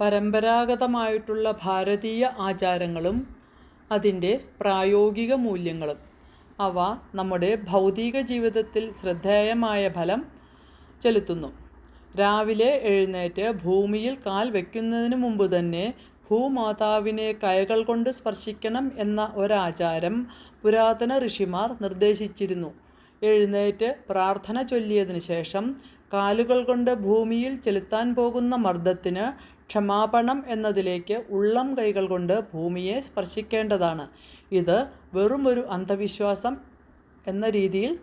പരമ്പരാഗതമായിട്ടുള്ള ഭാരതീയ ആചാരങ്ങളും അതിന്റെ പ്രായോഗിക മൂല്യങ്ങളും. അവ നമ്മുടെ ഭൗതിക ജീവിതത്തിൽ ശ്രദ്ധേയമായ ഫലം ചെലുത്തുന്നു. രാവിലെ എഴുന്നേറ്റ് ഭൂമിയിൽ കാൽ വയ്ക്കുന്നതിന് മുമ്പ് തന്നെ ഭൂമാതാവിനെ കൈകൾ കൊണ്ട് സ്പർശിക്കണം എന്ന ഒരാചാരം പുരാതന ഋഷിമാർ നിർദ്ദേശിച്ചിരുന്നു. എഴുന്നേറ്റ് പ്രാർത്ഥന ചൊല്ലിയതിനു ശേഷം കാലുകൾ കൊണ്ട് ഭൂമിയിൽ ചെലുത്താൻ പോകുന്ന മർദ്ദത്തിന് ക്ഷമാപണം എന്നതിലേക്ക് ഉള്ളം കൈകൾ കൊണ്ട് ഭൂമിയെ സ്പർശിക്കേണ്ടതാണ്. ഇത് വെറും ഒരു അന്ധവിശ്വാസം എന്ന രീതിയിൽ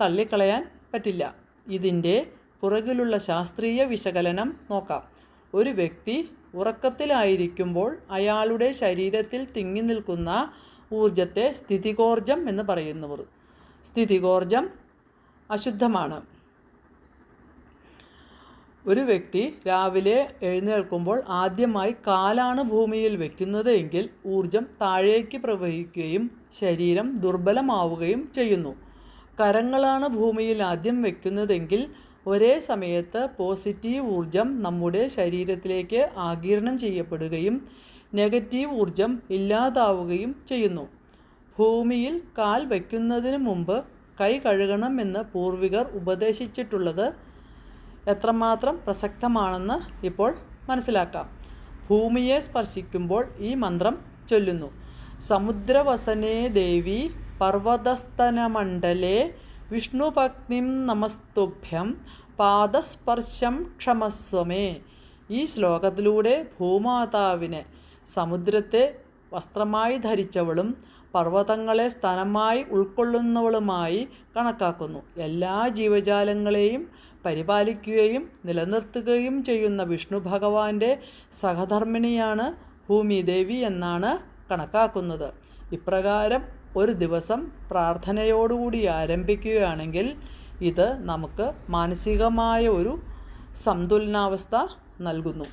തള്ളിക്കളയാൻ പറ്റില്ല. ഇതിന്റെ പുറകിലുള്ള ശാസ്ത്രീയ വിശകലനം നോക്കാം. ഒരു വ്യക്തി ഉറക്കത്തിലായിരിക്കുമ്പോൾ അയാളുടെ ശരീരത്തിൽ തിങ്ങി നിൽക്കുന്ന ഊർജത്തെ സ്ഥിതികോർജം എന്ന് പറയുന്നവർ. സ്ഥിതികോർജം അശുദ്ധമാണ്. ഒരു വ്യക്തി രാവിലെ എഴുന്നേൽക്കുമ്പോൾ ആദ്യമായി കാലാണ് ഭൂമിയിൽ വയ്ക്കുന്നത് എങ്കിൽ ഊർജം താഴേക്ക് പ്രവഹിക്കുകയും ശരീരം ദുർബലമാവുകയും ചെയ്യുന്നു. കരങ്ങളാണ് ഭൂമിയിൽ ആദ്യം വയ്ക്കുന്നതെങ്കിൽ ഒരേ സമയത്ത് പോസിറ്റീവ് ഊർജം നമ്മുടെ ശരീരത്തിലേക്ക് ആഗിരണം ചെയ്യപ്പെടുകയും നെഗറ്റീവ് ഊർജം ഇല്ലാതാവുകയും ചെയ്യുന്നു. ഭൂമിയിൽ കാൽ വയ്ക്കുന്നതിന് മുമ്പ് കൈ കഴുകണമെന്ന് പൂർവികർ ഉപദേശിച്ചിട്ടുള്ളത് എത്രമാത്രം പ്രസക്തമാണെന്ന് ഇപ്പോൾ മനസ്സിലാക്കാം. ഭൂമിയെ സ്പർശിക്കുമ്പോൾ ഈ മന്ത്രം ചൊല്ലുന്നു. സമുദ്രവസനേ ദേവി പർവതസ്തനമണ്ഡലേ വിഷ്ണുപത്നിം നമസ്തുഭ്യം പാദസ്പർശം ക്ഷമസ്വമേ. ഈ ശ്ലോകത്തിലൂടെ ഭൂമാതാവിനെ സമുദ്രത്തെ വസ്ത്രമായി ധരിച്ചവളും പർവതങ്ങളെ സ്ഥാനമായി ഉൾക്കൊള്ളുന്നവളുമായി കണക്കാക്കുന്നു. എല്ലാ ജീവജാലങ്ങളെയും പരിപാലിക്കുകയും നിലനിർത്തുകയും ചെയ്യുന്ന വിഷ്ണു ഭഗവാന്റെ സഹധർമ്മിണിയാണ് ഭൂമിദേവി എന്നാണ് കണക്കാക്കുന്നത്. ഇപ്രകാരം ഒരു ദിവസം പ്രാർത്ഥനയോടുകൂടി ആരംഭിക്കുകയാണെങ്കിൽ ഇത് നമുക്ക് മാനസികമായ ഒരു സന്തുലനാവസ്ഥ നൽകുന്നു.